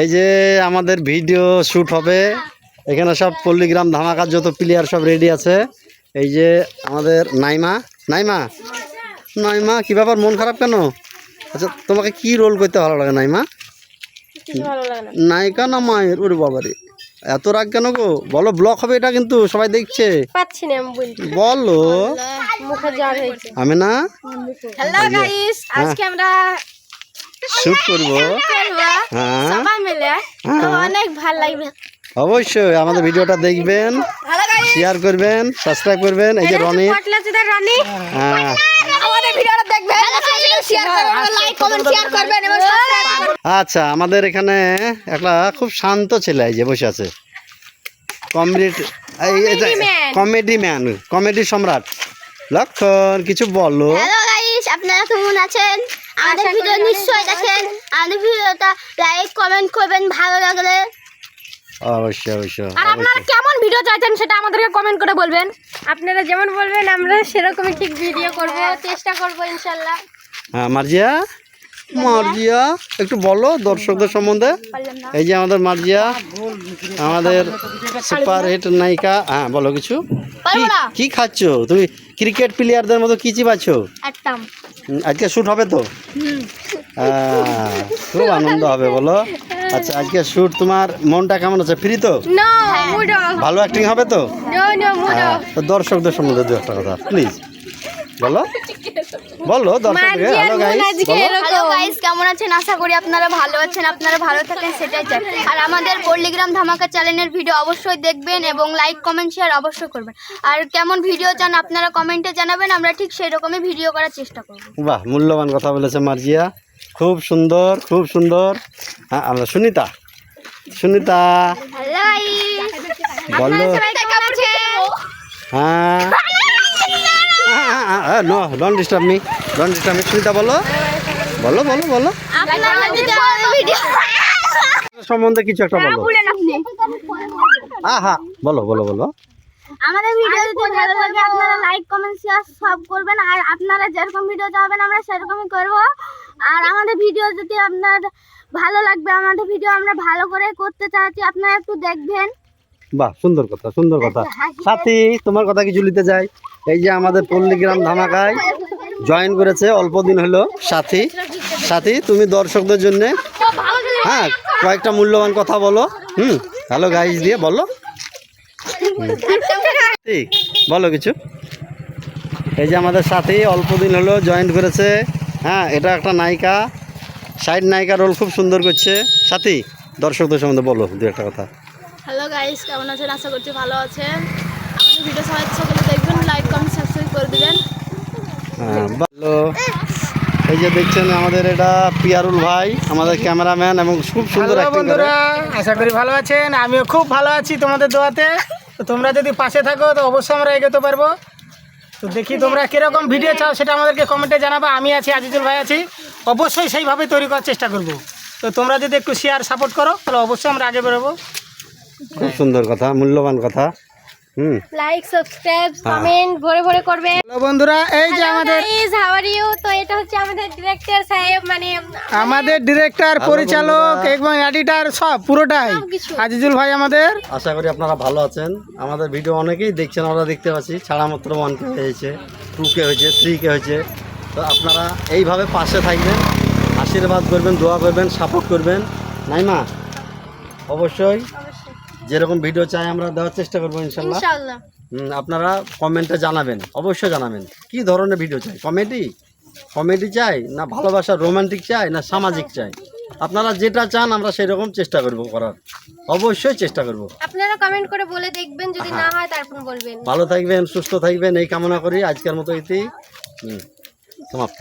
এই যে আমাদের ভিডিও শ্যুট হবে। এখানে সব পল্লীগ্রাম ধামাকার যত প্লেয়ার সব রেডি আছে। এই যে আমাদের নাইমা। নাইমা? নাইমা কি ব্যাপার মন খারাপ কেন? আচ্ছা তোমাকে কি রোল করতে ভালো লাগে নাইমা? নায়িকা না মায়ের? ওরে বাবারে। এত রাগ কেন গো? বলো ব্লক হবে এটা কিন্তু সবাই দেখছে। পাচ্ছি না আমি বলতে বলো। মুখে জ্বর হয়েছে। আমি না? হ্যালো গাইস আজকে আমরা শ্যুট করব। হ্যাঁ। সবাই মিলে। অনেক ভালো লাগবে। অবশ্যই আমাদের ভিডিওটা দেখবেন শেয়ার করবেন সাবস্ক্রাইব করবেন। এই যে রনি। হ্যাঁ। আমাদের ভিডিওটা দেখবেন। শেয়ার করবেন লাইক কমেন্ট শেয়ার করবেন এবং সাবস্ক্রাইব করবেন আচ্ছা আমাদের এখানে একটা খুব শান্ত ছেলে এই যে বসে আছে। কমেডি কমেডি ম্যান কমেডি সম্রাট। লক্ষণ কিছু বলো। হ্যালো গাইস আপনারা কেমন আছেন? আমাদের ভিডিও নিশ্চয়ই দেখেন। আমাদের ভিডিওটা লাইক কমেন্ট করবেন ভালো লাগলে। অবশ্যই অবশ্যই। আর আপনারা কেমন ভিডিও চাইছেন সেটা আমাদেরকে কমেন্ট করে বলবেন। আপনারা যেমন বলবেন আমরা সেরকমই ঠিক ভিডিও করব চেষ্টা করব ইনশাআল্লাহ হ্যাঁ মার্জিয়া? মার্জিয়া। একটু বলো দর্শকদের সম্বন্ধে। এই যে আমাদের মার্জিয়া আমাদের সুপার হিট নায়িকা। হ্যাঁ বলো কিছু। কি খাচ্ছ? তুমি ক্রিকেট প্লেয়ারদের মতো কি একদম। আজকে শ্যুট হবে তো? খুব আনন্দ হবে বলো। আচ্ছা আজকে শ্যুট তোমার মনটা কেমন আছে? ফ্রি তো? ভালো অ্যাক্টিং হবে হ্যাঁ, তো দর্শকদের সম্বন্ধে দু একটা কথা প্লিজ বলো। বলো হ্যালো গাইস বলো। হ্যালো গাইস কেমন আছেন? আশা করি আপনারা ভালো আছেন আপনারা ভালো থাকেন সেটাই চাই। আর আমাদের পল্লীগ্রাম ধামাকা চ্যানেলের ভিডিও অবশ্যই দেখবেন এবং লাইক কমেন্ট শেয়ার অবশ্যই করবেন। আর কেমন ভিডিও চান আপনারা কমেন্টে জানাবেন আমরা ঠিক সেই রকমই ভিডিও করার চেষ্টা করব। বাহ মূল্যবান কথা বলেছে মার্জিয়া। খুব সুন্দর খুব সুন্দর। হ্যাঁ আমরা সুনিতা। সুনিতা। বলো। সবাই কেমন আছেন? হ্যাঁ। No don't disturb me don't disturb me Sunita, বলো। বলো বলো বলো। সম্বন্ধে কিছু একটা বলো। হ্যাঁ বলো বলো বলো। আমাদের ভিডিও যদি ভালো লাগে, আপনারা লাইক কমেন্ট শেয়ার সব করবেন। আর আপনারা যেরকম ভিডিও চাবেন আমরা সেরকমই করব। আর আমাদের ভিডিও যদি আপনার ভালো লাগবে, আমাদের ভিডিও আমরা ভালো করে করতে চাচ্ছি, আপনারা একটু দেখবেন। বাহ সুন্দর কথা সুন্দর কথা। সাথী তোমার কথা কিছু নিতে যাই এই যে আমাদের পল্লীগ্রাম ধামাকায় জয়েন করেছে অল্প দিন হলো সাথী। সাথী তুমি দর্শকদের জন্য হ্যাঁ কয়েকটা মূল্যবান কথা বলো। হুম হ্যালো গাইজ দিয়ে বলো। ঠিক বলো কিছু। এই যে আমাদের সাথী অল্প দিন হলো জয়েন করেছে। হ্যাঁ এটা একটা নায়িকা। সাইড নায়িকা রোল খুব সুন্দর করছে। সাথী দর্শকদের সম্বন্ধে বলো দু একটা কথা। হ্যালো গাইস কেমন আছেন? আশা করছি ভালো আছেন। আমাদের ভিডিও সবাই সকলে দেখবেন লাইক কমেন্ট সাবস্ক্রাইব করে দিবেন। হ্যাঁ ভালো এই যে দেখছেন আমাদের এটা পিয়ারুল ভাই আমাদের ক্যামেরাম্যান এবং খুব সুন্দর বন্ধুরা আশা করি ভালো আছেন। আমিও খুব ভালো আছি তোমাদের দোয়াতে। তো তোমরা যদি পাশে থাকো তো অবশ্যই আমরা এগোতে পারব। তো দেখি তোমরা কীরকম ভিডিও চাও সেটা আমাদেরকে কমেন্টে জানাবা। আমি আছি আজিজুল ভাই আছি। অবশ্যই সেইভাবে তৈরি করার চেষ্টা করব। তো তোমরা যদি একটু শেয়ার সাপোর্ট করো তাহলে অবশ্যই আমরা আগে বেরোবো। খুব সুন্দর কথা মূল্যবান কথা। হুম। লাইক সাবস্ক্রাইব কমেন্ট ভরে ভরে করবে হ্যালো বন্ধুরা এই যে আমাদের গাইস হাউ আর ইউ তো এটা হচ্ছে আমাদের ডিরেক্টর সাহেব মানে আমাদের ডিরেক্টর পরিচালক এবং এডিটার সব পুরোটাই। আজিজুল ভাই আমাদের। আশা করি আপনারা ভালো আছেন। আমাদের ভিডিও অনেকেই দেখছেন আমরা দেখতে পাচ্ছি ছাড়া মাত্র ওয়ান কে হয়েছে টু কে হয়েছে থ্রি কে হয়েছে। তো আপনারা এইভাবে পাশে থাকবেন আশীর্বাদ করবেন দোয়া করবেন সাপোর্ট করবেন। নাইমা অবশ্যই যেরকম ভিডিও চাই আমরা দেওয়ার চেষ্টা করব ইনশাল্লাহ। আপনারা কমেন্টে জানাবেন অবশ্যই জানাবেন। কি ধরনের ভিডিও চাই? কমেডি? কমেডি চাই না ভালোবাসা রোমান্টিক চাই না সামাজিক চাই? আপনারা যেটা চান আমরা সেরকম চেষ্টা করব করার। অবশ্যই চেষ্টা করব। আপনারা কমেন্ট করে বলে দেখবেন যদি না হয় তারপর বলবেন। ভালো থাকবেন সুস্থ থাকবেন এই কামনা করি। আজকের মতো ইতি হুম, সমাপ্ত।